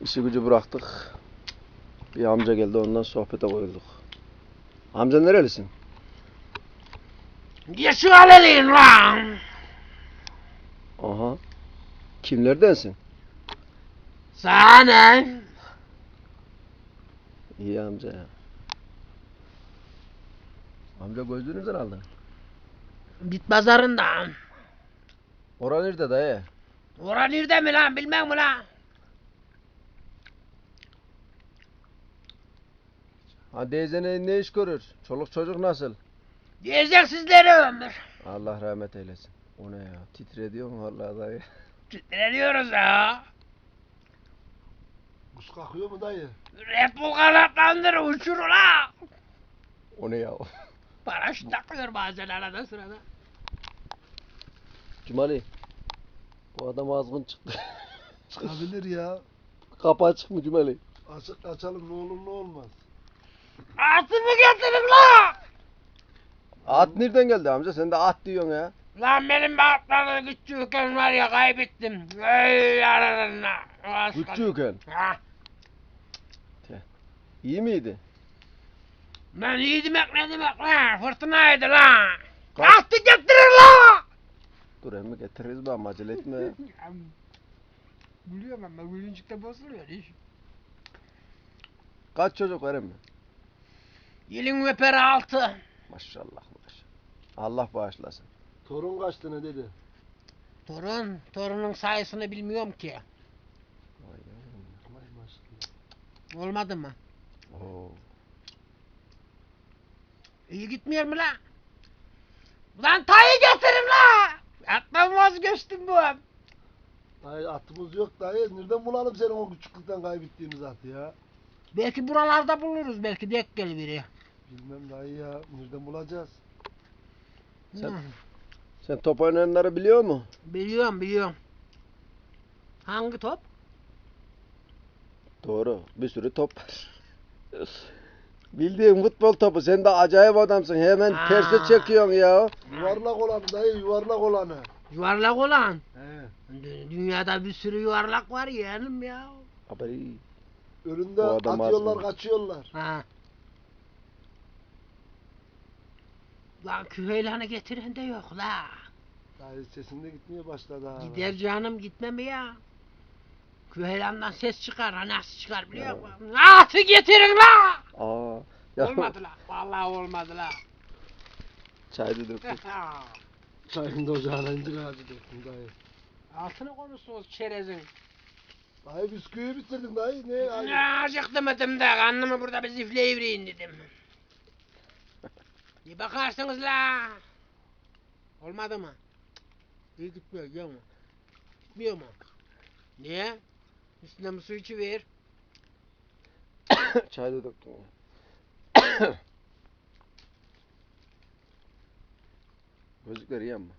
İşi gücü bıraktık. Bir amca geldi ondan sohbete koyulduk. Amca nerelisin? Yeşil aleliyim lan. Aha. Kimlerdensin? Sana ne? İyi amca ya. Amca gözlüğünü nereden aldın? Bit pazarından. Ora nerede dayı? Ora nerede mi lan bilmem mi lan? Ha teyzene ne iş görür? Çoluk çocuk nasıl? Diyecek sizlere ömür. Allah rahmet eylesin. O ne ya? Titrediyor mu vallahi dayı? Ne diyoruz ya? Kuş kalkıyor mu dayı? Red Bull kanatlandır uçur la. O ne ya? Paraşüt takıyor bazen arada sırada. Cumali. Bu adam azgın çıktı. Çıkabilir ya. Kapı açık mı Cumali? Açık açalım ne olur ne olmaz. Atımı getirin la. At nereden geldi amca? Sen de at diyorsun ya. Lan benim bahtları küçükken var ya kaybettim. Ey yaralarına. Küçükken. Ha. İyi miydi? Ben iyi demek ne demek lan? Fırtınaydı lan. Attı getirin la. Dur emmi getiririz be ama acele etme. Gülüyorum ama gülüncükte bozuluyor iş. Kaç çocuk var emmi? Yılın öper altı. Maşallah maşallah. Allah bağışlasın. Torun kaçtı ne dedi? Torun, torunun sayısını bilmiyorum ki. Vay yavrum. Vay maşallah. Olmadı mı? Oo. İyi gitmiyor mu la? Ulan tayı getirin la. Attan vazgeçtim bu. Dayı atımız yok dayı. Nereden bulalım senin o küçüklükten kaybettiğimiz atı ya? Belki buralarda buluruz belki denk gel biri. Bilmem dayı ya. Nereden bulacağız? Sen- Hı, Sen top oynayanları biliyor mu? biliyorum biliyorum. Hangi top? Doğru. Bir sürü top var. Bildiğin futbol topu. Sen de acayip adamsın. Hemen Aa. terse çekiyorsun ya. Yuvarlak olanı dayı yuvarlak olanı. Yuvarlak olan. He. Dü- Dünyada bir sürü yuvarlak var yeğenim ya. Abi Önünde O adam atıyorlar azgın. kaçıyorlar. Ha. Lan küheylanı getiren de yok la. Dayı sesinde gitmeye başladı ha. Gider canım gitme mi ya? Küheylandan ses çıkar. Ha nasıl çıkar biliyor musun? Atı getirin la. Aa. Ya, Olmadı la. Vallahi olmadı la. Çay da döktük. Çayın da ocağına incir ağacı döktüm dayı. Altını konuşsunuz çerezin. Dayı bisküvi bitirdin dayı. Ne? Ne acıktım edim de karnımı burada bir zifleyivereyim dedim. Bir bakarsınız la. Olmadı mı? İyi gitmiyor, yiyor mu? Gitmiyor mu? Niye? Üstüne mi su içi ver? Çay da döktüm. Gözlükler iyi ama.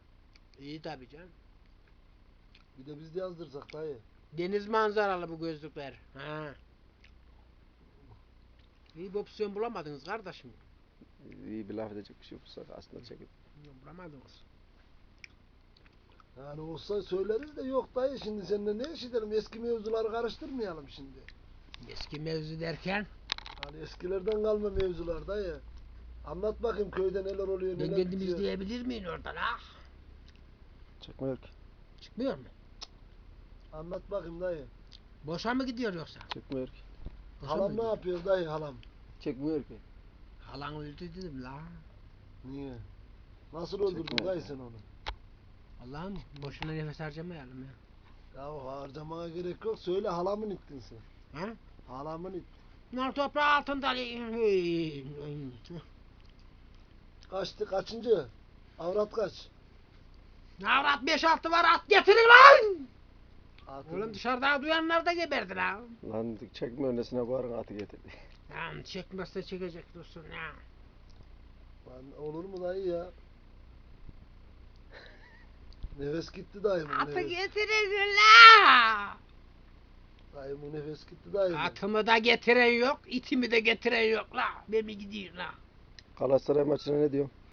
İyi tabii canım. Bir de biz de yazdırsak dayı. Deniz manzaralı bu gözlükler. Ha. İyi bir opsiyon bulamadınız kardeşim. İyi bir laf edecek bir şey yoksa aslında çekip. Bulamadınız. Yani olsa söyleriz de yok dayı şimdi seninle ne iş edelim eski mevzuları karıştırmayalım şimdi. Eski mevzu derken Hani eskilerden kalma mevzular dayı. Anlat bakayım köyde neler oluyor ben neler kendim bitiyor. izleyebilir miyim oradan ha? Çekmiyor ki. Çıkmıyor mu? Anlat bakayım dayı. Boşa mı gidiyor yoksa? Çekmiyor ki. Boşa mı Halam ne gidiyor? yapıyor dayı halam? Çekmiyor ki. Halan öldü dedim la. Niye? Nasıl öldürdün dayı sen onu? Allah'ım boşuna nefes harcamayalım ya. Ya harcamaya gerek yok. Söyle halamın ittin sen. Ha? Halamın it. Nar toprağı altında. Kaçtı kaçıncı? Avrat kaç? Navrat 5-6 var at getirin lan. Atın. Oğlum dışarıda duyanlar da geberdi lan. Lan çekmiyor nesine koyarın atı getirdi. Lan çekmezse çekecek dursun ya. Lan olur mu dayı ya? Nefes gitti dayımın Atı nefes. getirin la. Dayımın nefes gitti dayımın. Atımı da getiren yok, itimi de getiren yok la. Ben mi gideyim la? Galatasaray maçına ne diyorsun?